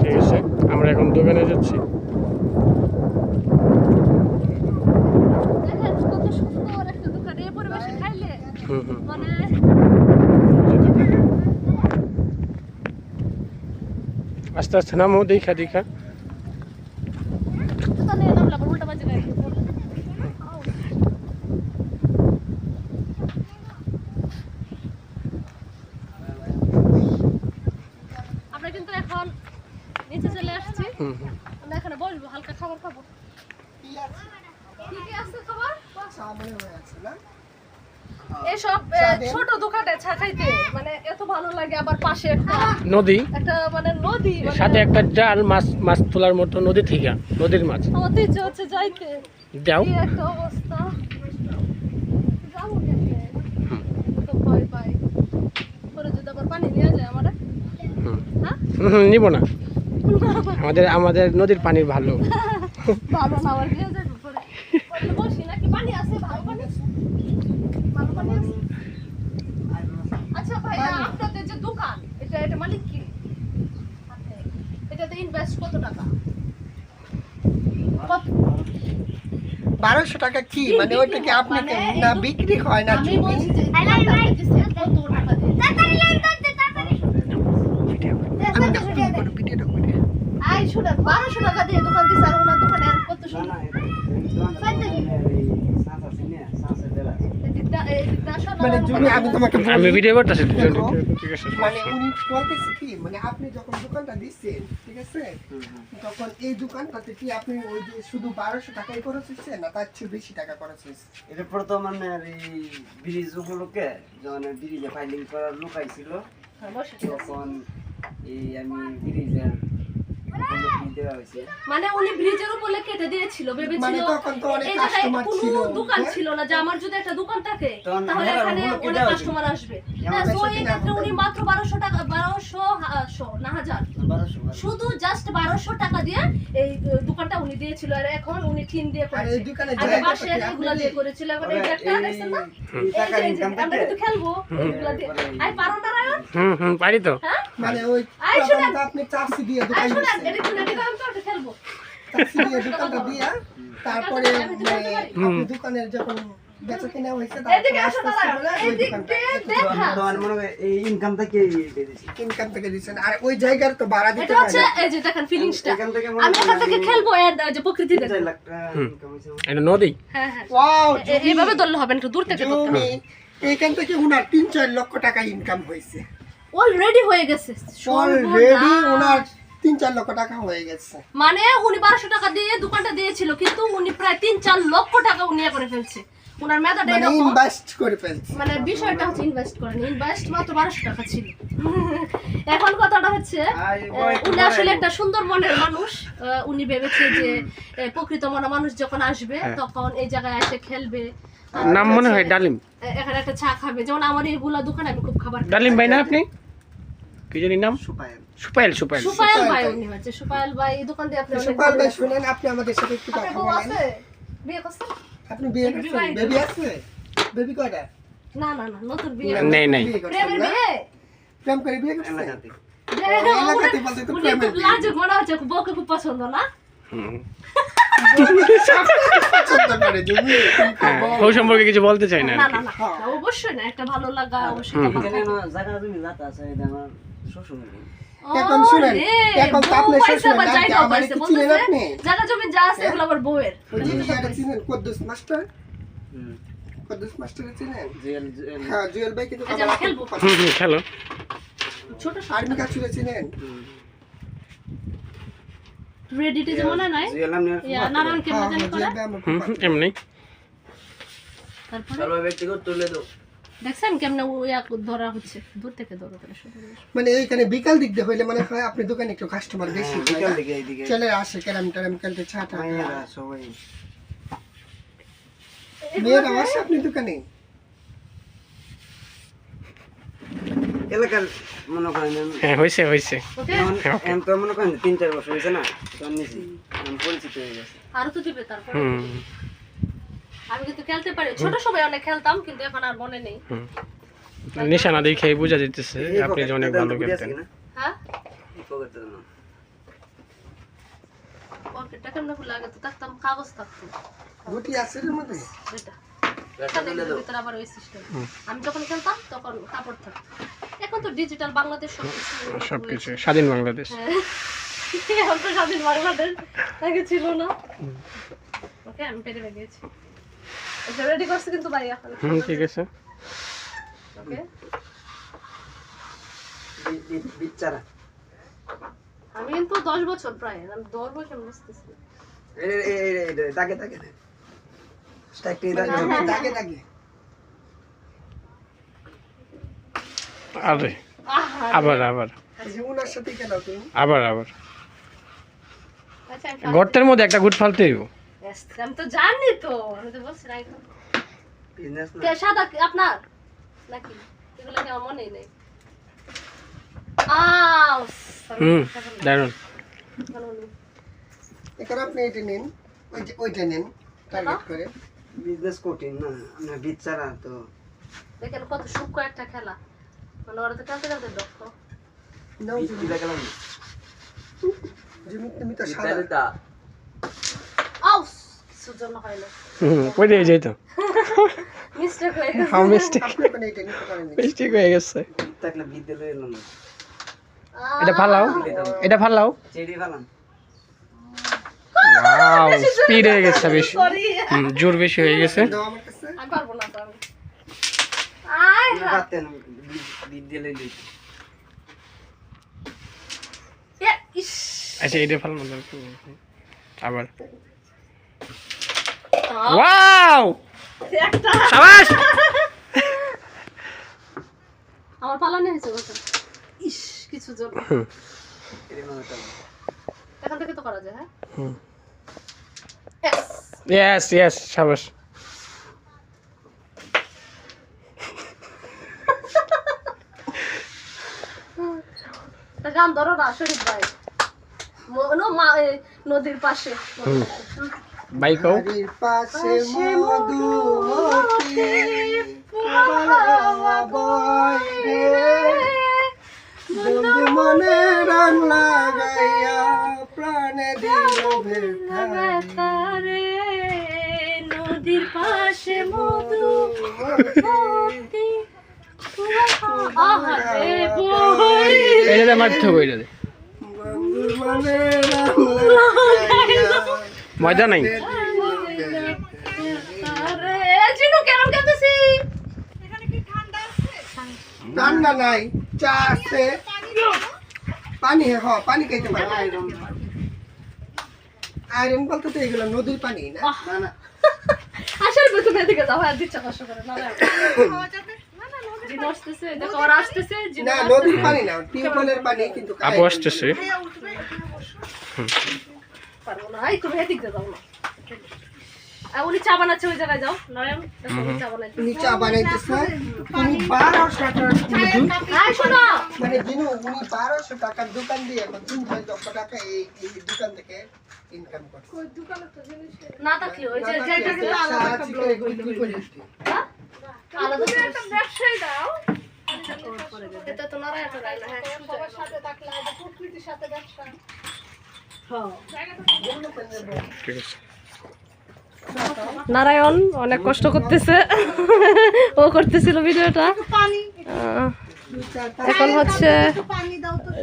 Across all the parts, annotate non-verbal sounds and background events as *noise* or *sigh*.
ঠিক আছে আমরা এখন দোকানে যাচ্ছি। হুম হুম। মানে। আস্তে আস্তে নামো দেখা দেখা জুতা নিয়ে নামলাম আবার উল্টা বাজে গাড়ি আমরা কিন্তু এখন নিচে চলে আসছি হুম হুম আমরা এখানে বসবো হালকা খাবার খাব কি কি আছে খাবার এসব এ, ছোট দোকানে চা খাইতে মানে এত ভালো লাগে আবার পাশে একটা নদী। একটা মানে নদী মানে সাথে একটা জাল মাছ মাছ তোলার মতো নদী থেকে নদীর মাছ। আমার তো ইচ্ছে হচ্ছে যাইতে। যাও। একটা অবস্থা। হ্যাঁ? নিব না। আমাদের আমাদের নদীর পানি ভালো। *laughs* ভালো না আবার নিয়ে যাবে পরে পরে বসি নাকি পানি আছে ভালো পানি আছে ভালো পানি আছে আচ্ছা ভাই আপনাদের যে দোকান এটা এটা মালিক কি আপনি। এটাতে কত টাকা? বারোশো। টাকা কি? মানে ওটা ওইটা কি হয়? আপনাকে মানে না বিক্রি হয় না আমি বলছি যে এই দোকানটা আপনি দিচ্ছেন কত টাকা দিয়ে আমি দেখো কোনো ভিডিওটা করে আই শুনেন বারোশো টাকা দিয়ে দোকান দিচ্ছে আর ওনার দোকানে আর কত শুনেন মানে আমি তোমাকে আমি ভিডিও করতেছি ঠিক আছে। মানে উনি বলতেছে কি মানে আপনি যখন দোকানটা দিচ্ছেন ঠিক আছে তখন এই দোকানটাতে কি আপনি ওই যে শুধু বারোশো টাকাই খরচ হচ্ছে না তার চেয়ে বেশি টাকা খরচ হয়েছে? এটা বর্তমানে এই ব্রিজ উপলক্ষে যখন ব্রিজে ফাইলিং করার লোক আইছিল তখন এই আমি ব্রিজের দেওয়া হয়েছে মানে উনি ব্রিজের উপরে কেটে দিয়েছিল মানে ভেবেছিল তখন তো অনেক এই জায়গায় কোনো দোকান হ্যাঁ? ছিল না যে আমার যদি একটা দোকান থাকে তাহলে এখানে অনেক কাস্টমার আসবে। হ্যাঁ তো এই ক্ষেত্রে উনি মাত্র বারোশো টাকা বারোশো না হাজার। শুধু জাস্ট বারোশো টাকা দিয়ে এই দোকানটা উনি দিয়েছিল আর এখন উনি টিন দিয়ে আর এই করেছে। আগে এগুলা দিয়ে করেছিল এখন এই একটা দেখছেন না? আমরা কিন্তু খেলব। এগুলা দিয়ে আই পারো না রায়ন? হুম হুম পারি তো। হ্যাঁ? মানে ওই আপনি দিয়ে দোকান দিয়ে দোকানটা দিয়া তারপরে মানে দোকানের যখন বেচা কেনা হয়েছে মনে হয় এই ইনকাম থেকে ইনকাম থেকে দিচ্ছেন আর ওই জায়গার তো ভাড়া দিতে এটা হচ্ছে এই যে দেখেন ফিলিংসটা এখান আমি এখান থেকে খেলব যে প্রকৃতি দেখেন লাখ টাকা ইনকাম হয়েছে আমার। এটা নদী? হ্যাঁ হ্যাঁ। ওয়াও এইভাবে ধরলে হবে একটু দূর থেকে এইখান থেকে উনার তিন চার লক্ষ টাকা ইনকাম হয়েছে। অলরেডি হয়ে গেছে। অলরেডি। উনার তিন চার লক্ষ টাকা হয়ে গেছে। মানে উনি বারোশো টাকা দিয়ে দোকানটা দিয়েছিল কিন্তু উনি প্রায় তিন চার লক্ষ টাকা উনি ইয়ে করে ফেলছে। উনার মেধাটা মানে ইনভেস্ট করে ফেলছে। মানে বিষয়টা হচ্ছে ইনভেস্ট করেন। ইনভেস্ট মাত্র বারোশো টাকা ছিল। এখন কথাটা হচ্ছে উনি আসলে একটা সুন্দর মনের মানুষ। আহ, উনি ভেবেছে যে প্রকৃত মনা মানুষ যখন আসবে হ্যাঁ। তখন এই জায়গায় এসে খেলবে। নাম মনে হয় ডালিম। এখানে একটা চা খাবে। যেমন আমার এইগুলা দোকানে আমি খুব খাবার ডালিম ভাই না আপনি? কি জানি নাম? সুপায়ন সুপাইল সুপাইল সুপায়েল। সুপায়েল ভাই। উনি হচ্ছে সুপায়েল ভাই এই দোকান দিয়ে আপনি ভালো ভাই শুনেন আপনি আমাদের সাথে একটু কথা বলেন। বিয়ে করছে? আপনি বিয়ে করছেন? বেবি আছে? বেবি কয়টা? না না না নতুন বিয়ে। নেই, নেই। বিয়ে করছেন না? বিয়ে? প্রেম করে বিয়ে করছেন? এলাকাতে বলতে তো খুব মনে হচ্ছে বউকে খুব পছন্দ না? হুম। *laughs* জমি হ্যাঁ, সম্পর্কে কিছু বলতে চাই না অবশ্যই না একটা ভালো লাগা অবশ্যই হুম, একটা এখানে ভালো না জায়গা জমি যাতা আছে এটা আমার শ্বশুর এখন শুনেন, এখন তো বউ শ্বশুর না, আমার পাইছে, চিনেন আপনি? জায়গা জমি যা আছে হ্যাঁ? এগুলো আবার বউয়ের। ওই যে ইয়াটা চিনেন কুদ্দুস মাস্টার? হুম। মাস্টার চিনেন? জুয়েল হ্যাঁ জুয়েল ভাই কিন্তু আচ্ছা, খেলো। ছোট আর্মি কাছুরে চিনেন? রেডিতে যে মনে নাই নারায়ণ হ্যাঁ কেমন জানি হ্যাঁ, করে এমনি। তারপরে? সর্ব ব্যক্তিগত তুলে দাও দেখছেন কেমনে ইয়া ধরা হচ্ছে? দূর থেকে ধরো করে শুরু করে। মানে এইখানে বিকাল দিক দিয়ে হইলে মানে হয় আপনি দোকানে একটু কাস্টমার বেশি। হ্যাঁ, বিকাল দিকে এইদিকে। চলে আসে ক্যারাম ট্যারাম খেলতে ছাটা মাইয়ারা সবাই। মেয়েরা আসে আপনি দোকানে? এলাকার মনে করেন হ্যাঁ হয়েছে হয়েছে এখন এখন তো মনে করেন তিন চার বছর হয়েছে না তখন নিছি এখন পরিচিত হয়ে গেছে। আরও তো দিবে তারপর। আমি কিন্তু খেলতে পারি। ছোট সময় অনেক খেলতাম কিন্তু এখন আর মনে নেই। নিশানা দেখে বোঝা যেতেছে আপনি যে অনেক ভালো খেলতেন হ্যাঁ? পকেটটা না। কেমন খুলে আগে তো থাকতাম কাগজ থাকতো। গুটি আছে এর মধ্যে? এটা ভিতরে আবার ওই সিস্টেম আমি যখন খেলতাম তখন কাপড় থাকতো এখন তো ডিজিটাল বাংলাদেশ সবকিছু স্বাধীন বাংলাদেশ হ্যাঁ। এখন তো স্বাধীন বাংলাদেশ আগে ছিল না ওকে আমি পেরে গেছি রেডি করছি কিন্তু ভাই এখন হুম ঠিক আছে ওকে বি- বি- আমি কিন্তু দশ বছর প্রায় আমি কেমন বুঝতেছি এই রে, আরে আবার আবার। এই যে ওনার সাথে খেলাও তুমি আবার আবার। আচ্ছা গর্তের মধ্যে একটা গুট ফালতে হইব। আমি তো জানি তো আমি তো বলছি না একদম Business না। কে সাদা আপনার? নাকি? এগুলো কি আমার মনেই নেই। আউ হুম দারুণ এখানে আপনি এটা নিন। ওই ওইটা নিন। টার্গেট করে। Business কঠিন না। আমরা বিচ্চারা তো। দেখেন কত সূক্ষ্ম একটা খেলা। মানে ওরা তো খেলতে খেলতে দক্ষ। গেলাম তুমি তুমি তো সাদা। বিদ্যালয়টা। আউ কিছুর জন্য হয় না। পড়ে যাই তো মিস্টেক হয়ে গেছে। হাউ মিস্টেক মিস্টেক হয়ে বিদ্যালয়ে এলাম না। এটা ফালাও। এটা ফালাও। ফেলাম। ওয়াও স্পিড *laughs* হয়ে গেছে বেশি। জোর বেশি হয়ে গেছে। আমি পারব না তো আয় আমরা পারতেন বি- বিদ্যালয়ে যেতে। এ, ইস। আচ্ছা এটা ফালানো দরকার আবার। ওয়াও সাবাস! আমার পালানো হয়েছে ইস কিছু এর এখান থেকে তো করা যায় হ্যাঁ? Yes. ইয়েস ইয়েস সাবাস গান ধরো না শরীফ ভাই। নদীর পাশে। বাইক হোক পাশে বন্ধু মনে লাগাইয়া নদীর পাশে মধু মারতে হবে মনে মজা নাই। ঠান্ডা নাই চা আছে। পানি হ পানি খাইতে পারে। আয়রন বলতে তো এগুলো নদীর পানি না? না না। আসলে তুমি এদিকে যাও আর দিচ্ছে কষ্ট করে না নদীর পানি না টিউবওয়েলের পানি কিন্তু আপু আসতেছে। পারব না এই তুমি এদিক যাও না। আর উনি চা বানাচ্ছে ওই জায়গায় যাও। নয়ন চা বানাচ্ছে উনি চা বানাইতেছে উনি বারোশো শোনো মানে জিনু উনি বারোশো টাকার দোকান দিয়ে এখন তিন ছয় লক্ষ টাকা এই এই দোকান থেকে ইনকাম করছে। না থাকলে ওই যে যেটা কিন্তু আলাদা চা চিকেন বিক্রি হ্যাঁ? আলাদা একটা ব্যবসায়ী দাও। এটা তো নারায়ণ রায় না হ্যাঁ সবার সাথে থাকলে প্রকৃতির সাথে ব্যবসা। ঠিক আছে। নারায়ণ অনেক কষ্ট করতেছে। ও করতেছিল ভিডিওটা। এখন হচ্ছে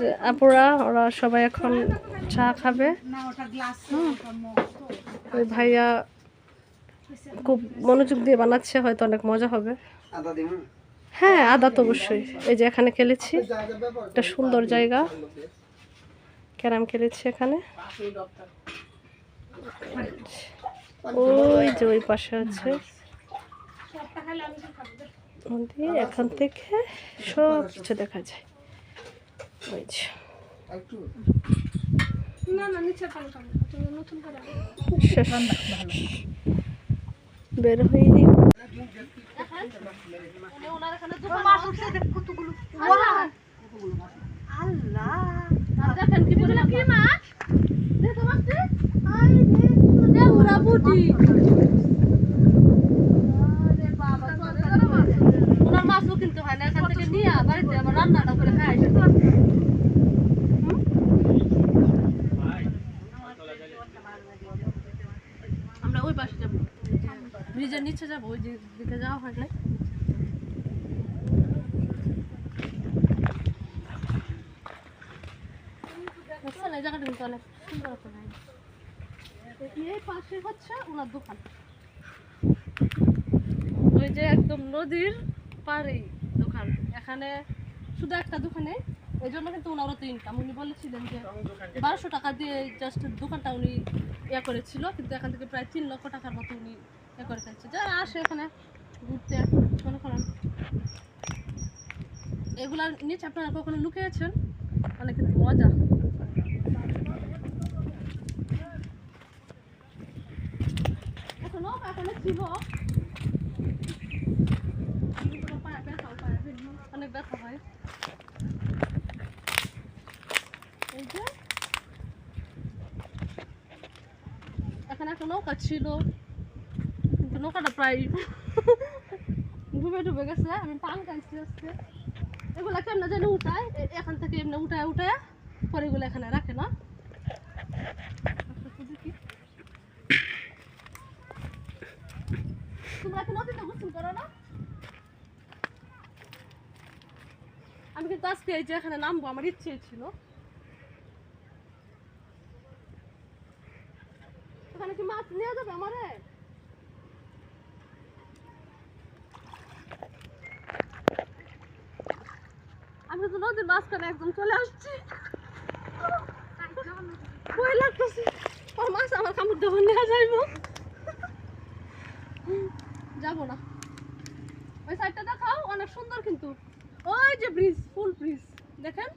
যে আপুরা ওরা সবাই এখন চা খাবে। ওই ভাইয়া খুব মনোযোগ দিয়ে বানাচ্ছে হয়তো অনেক মজা হবে। হ্যাঁ আদা তো অবশ্যই। এই যে এখানে খেলেছি। একটা সুন্দর জায়গা। ক্যারাম খেলেছি এখানে। ওই যে ওই পাশে আছে নদী এখান থেকে সব কিছু দেখা যায় ওই যে একটু শেষ। বের ওনার মাছও কিনতে হয় না, এখান থেকে নিয়ে বাড়িতে আবার রান্নাটা করে খাই আমরা ওই পাশে যাব। ব্রিজের নিচে যাব, ওই দিকে যাওয়া হয় না জায়গাটা কিন্তু অনেক সুন্দর এই পাশে হচ্ছে ওনার দোকান। ওই যে একদম নদীর পাড়েই দোকান। এখানে শুধু একটা দোকানে, এই জন্য কিন্তু ওনার তো ইনকাম উনি বলেছিলেন যে বারোশো টাকা দিয়ে জাস্ট দোকানটা উনি ইয়ে করেছিল, কিন্তু এখান থেকে প্রায় তিন লক্ষ টাকার মতো উনি ইয়ে করে ফেলছে। যারা আসে এখানে ঘুরতে, মনে করেন। এগুলার নিচে আপনারা কখনো লুকিয়েছেন? অনেক কিন্তু মজা এখনও এখনও ছিল কিন্তু পায়ে ব্যথা পায়ে অনেক ব্যথা হয়। এই যে। এখানে একটা নৌকা ছিল। কিন্তু নৌকাটা প্রায় *laughs* ডুবে ডুবে গেছে। আমি পান খাইছি আজকে। এগুলা কেমন জানি উঠায়? এখান থেকে এমনি উঠায় উঠায় পরে এগুলো এখানে রাখে না। দেখি। তোমরা নদীতে গোসল করো না। আমি কিন্তু আজকে এই যে এখানে নামবো, আমার ইচ্ছে ছিল। ওখানে কি মাছ নিয়ে যাবে আমারে? আমি তো নদীর মাঝখানে একদম চলে আসছি। ভয় লাগতেছে? ওর মাছ আমার কামড় দেবো নিয়ে যাইবো। যাব না। ওই সাইডটা দেখাও অনেক সুন্দর কিন্তু। ওই যে ব্রিজ ফুল ব্রিজ দেখেন?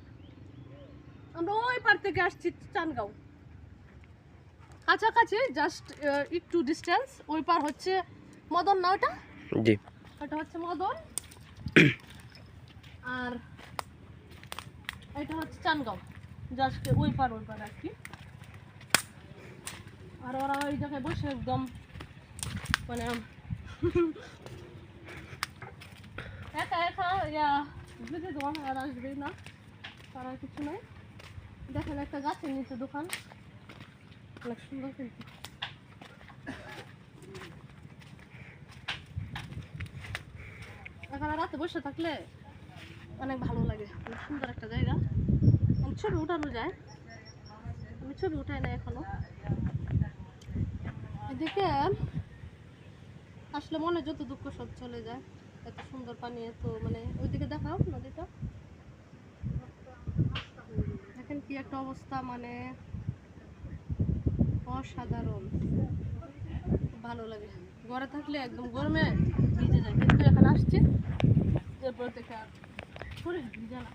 আমরা ওই পার থেকে আসছি চানগাঁও। কাছাকাছি জাস্ট একটু ডিস্টেন্স ওই পার হচ্ছে মদন না ওটা জি। ওটা হচ্ছে মদন। *coughs* আর এটা হচ্ছে চানগাঁও। জাস্ট ওই পার ওই পার আর কি। আর ওরা ওই জায়গায় বসে একদম মানে একা একা, ইয়া বুঝে দোকান আর আসবেই না। তার কিছু নাই। দেখেন একটা গাছের নিচে দোকান। অনেক সুন্দর কিন্তু। এখানে রাতে বসে থাকলে অনেক ভালো লাগে। অনেক সুন্দর একটা জায়গা। ছবি উঠানো যায়। আমি ছবি উঠাই না এখনও। এদিকে আসলে মনে যত দুঃখ সব চলে যায়। এত সুন্দর পানি, এত মানে ওইদিকে দেখাও নদীটা। দেখেন কি একটা অবস্থা মানে অসাধারণ। ভালো লাগে। ঘরে থাকলে একদম গরমে ভিজে যায়। কিন্তু এখানে আসছে, এরপর থেকে আর ভিজে না।